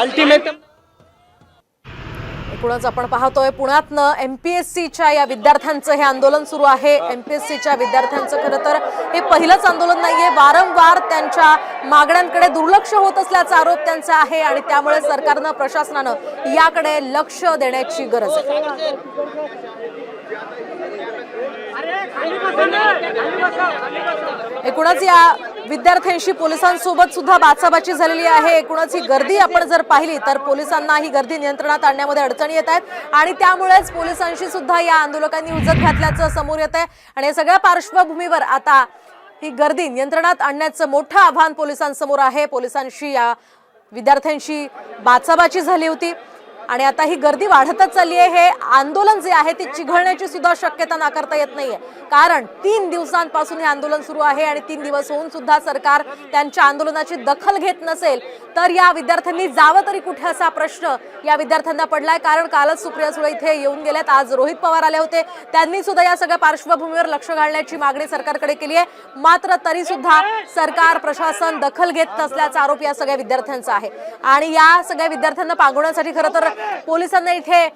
Ultimatum एकूणच आपण पाहतोय पुण्यातनं एम पी एस सीच्या या विद्यार्थ्यांचं हे आंदोलन सुरू आहे. एम पी एस सीच्या विद्यार्थ्यांचं खरं तर हे पहिलंच आंदोलन नाहीये. वारंवार त्यांच्या मागण्यांकडे दुर्लक्ष होत असल्याचा आरोप त्यांचा आहे आणि त्यामुळे सरकारनं प्रशासनानं याकडे लक्ष देण्याची गरज आहे. एकूणच या विद्यार्थ्यांशी पोलिसांसोबत सुद्धा बाचाबाची झालेली आहे. एकूणच ही गर्दी आपण जर पाहिली तर पोलिसांना ही गर्दी नियंत्रणात आणण्यामध्ये अडचणी येत आहेत. आणि त्यामुळेच पोलिसांशी सुद्धा या आंदोलकांनी उजत घातल्याचं समोर येत आहे आणि या सगळ्या पार्श्वभूमीवर आता ही गर्दी नियंत्रणात आणण्याचं मोठं आव्हान पोलिसांसमोर आहे. पोलिसांशी या विद्यार्थ्यांशी बाचाबाची झाली होती. आणि आता ही गर्दी वाढतच चालली आहे. हे आंदोलन जे आहे ते चिघळण्याची सुद्धा शक्यता नाकारता येत नाहीये. कारण तीन दिवसांपासून हे आंदोलन सुरू आहे आणि तीन दिवस होऊन सुद्धा सरकार त्यांच्या आंदोलनाची दखल घेत नसेल तर या विद्यार्थ्यांनी जावं तरी कुठे असा प्रश्न या विद्यार्थ्यांना पडलाय. कारण कालच सुप्रिया सुळे इथे येऊन गेल्यात. आज रोहित पवार आले होते. त्यांनी सुद्धा या सगळ्या पार्श्वभूमीवर लक्ष घालण्याची मागणी सरकारकडे केली आहे. मात्र तरी सुद्धा सरकार प्रशासन दखल घेत नसल्याचा आरोप या सगळ्या विद्यार्थ्यांचा आहे. आणि या सगळ्या विद्यार्थ्यांना पांगवण्यासाठी खरं तर पोलिसांना इथे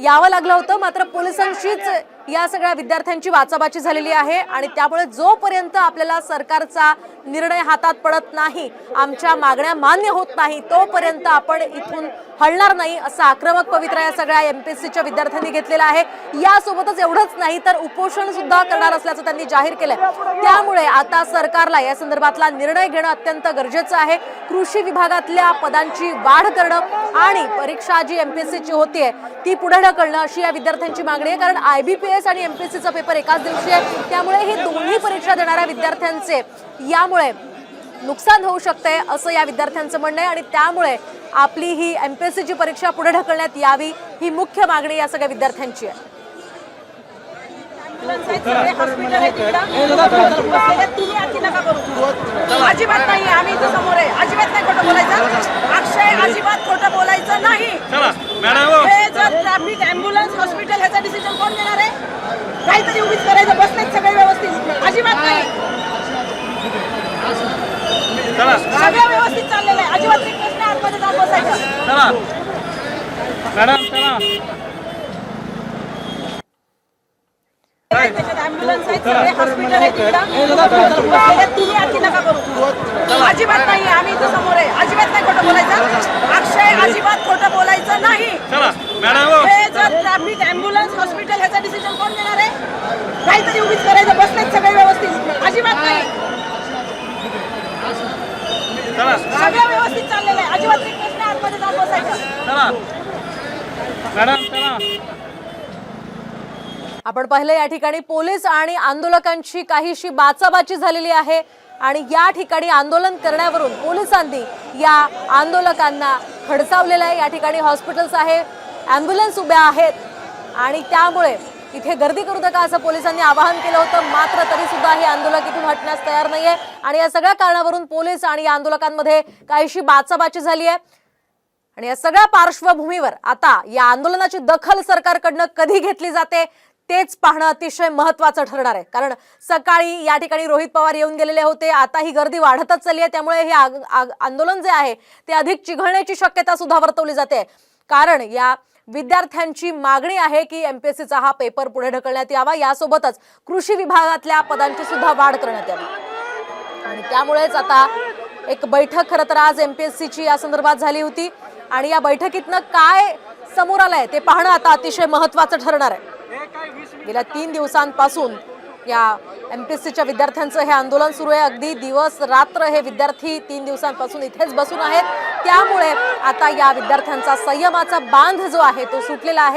यावं लागलं होतं मात्र पोलिसांशीच या सगळ्या विद्यार्थ्यांची वाचाबाची झालेली आहे आणि त्यामुळे जोपर्यंत आपल्याला सरकारचा निर्णय हातात पडत नाही आमच्या मागण्या मान्य होत नाही तोपर्यंत आपण इथून हलणार नाही असा आक्रमक पवित्रा या सगळ्या एम पी एस सीच्या विद्यार्थ्यांनी घेतलेला आहे. यासोबतच एवढंच नाही तर उपोषण सुद्धा करणार असल्याचं त्यांनी जाहीर केलंय. त्यामुळे आता सरकारला या संदर्भातला निर्णय घेणं अत्यंत गरजेचं आहे. कृषी विभागातल्या पदांची वाढ करणं आणि परीक्षा जी एम पी एस सीची होतीये ती पुढे ढकलणं अशी या विद्यार्थ्यांची मागणी आहे. कारण आय बी पी एस आणि एमपीएससीचा पेपर एकाच दिवशी आहे. त्यामुळे हे दोन्ही परीक्षा देणाऱ्या विद्यार्थ्यांचे यामुळे नुकसान होऊ शकते असं या विद्यार्थ्यांचं म्हणणं आहे. आणि त्यामुळे आपली ही एमपीएससीची परीक्षा पुढे ढकलण्यात यावी ही मुख्य मागणी या सगळ्या विद्यार्थ्यांची आहे. अजिबात नाही आम्ही इथं समोर आहे अजिबात नाही खोटं बोलायचं अक्षय अजिबात खोटं बोलायचं नाही चला मॅडम हे जर ट्रॅफिक अँब्युलन्स हॉस्पिटल ह्याचा डिसिजन कोण घेणार आहे काहीतरी उभीच करायचं बसलेत सगळे व्यवस्थित अजिबात नाही चला सगळं व्यवस्थित चाललेलं आहे अजिबात रिक्वेस्ट नाही आतमध्ये जाऊन बसायचं चला. मॅडम चला. अजिबात नाही आम्ही इथं समोर आहे. अजिबात नाही खोटं बोलायचं. अक्षय अजिबात खोटं बोलायचं नाही. हे जर ट्रॅफिक अँब्युलन्स हॉस्पिटल ह्याचा डिसिजन कोण घेणार आहे? काहीतरी उभीच करायचं बसलेत सगळे व्यवस्थित अजिबात नाही चला सगळं व्यवस्थित चाललेलं आहे अजिबात रिक्वेस्ट नाही आतमध्ये जाऊन बसायचं चला आपण पाहिलं या ठिकाणी पोलीस आणि आंदोलकांची काहीशी बाचाबाची झालेली आहे आणि या ठिकाणी आंदोलन करण्यावरून पोलिसांनी या आंदोलकांना खडसावलेलं आहे. या ठिकाणी हॉस्पिटल्स आहे ॲम्ब्युलन्स उभ्या आहेत आणि त्यामुळे इथे गर्दी करू नका असं पोलिसांनी आवाहन केलं होतं. मात्र तरी सुद्धा हे आंदोलक इथून हटण्यास तयार नाहीये. आणि या सगळ्या कारणावरून पोलीस आणि या आंदोलकांमध्ये काहीशी बाचाबाची झाली आहे. आणि या सगळ्या पार्श्वभूमीवर आता या आंदोलनाची दखल सरकारकडनं कधी घेतली जाते तेच पाहणं अतिशय महत्वाचं ठरणार आहे. कारण सकाळी या ठिकाणी रोहित पवार येऊन गेलेले होते आता ही गर्दी वाढतच चालली आहे त्यामुळे हे आग- आग- आंदोलन जे आहे ते अधिक चिघळण्याची शक्यता सुद्धा वर्तवली जाते. कारण या विद्यार्थ्यांची मागणी आहे की एमपीएससीचा हा पेपर पुढे ढकलण्यात यावा यासोबतच कृषी विभागातल्या पदांची सुद्धा वाढ करण्यात यावी. आणि त्यामुळेच आता एक बैठक खरं तर आज एमपीएससीची या संदर्भात झाली होती. आणि या बैठकीतनं काय समोर आलंय ते पाहणं आता अतिशय महत्वाचं ठरणार आहे. गेल्या तीन दिवसांपासून या एम पी एस सीच्या विद्यार्थ्यांचं हे आंदोलन सुरू आहे. अगदी दिवस रात्र हे विद्यार्थी तीन दिवसांपासून इथेच बसून आहेत. त्यामुळे आता या विद्यार्थ्यांचा संयमाचा बांध जो आहे तो सुटलेला आहे.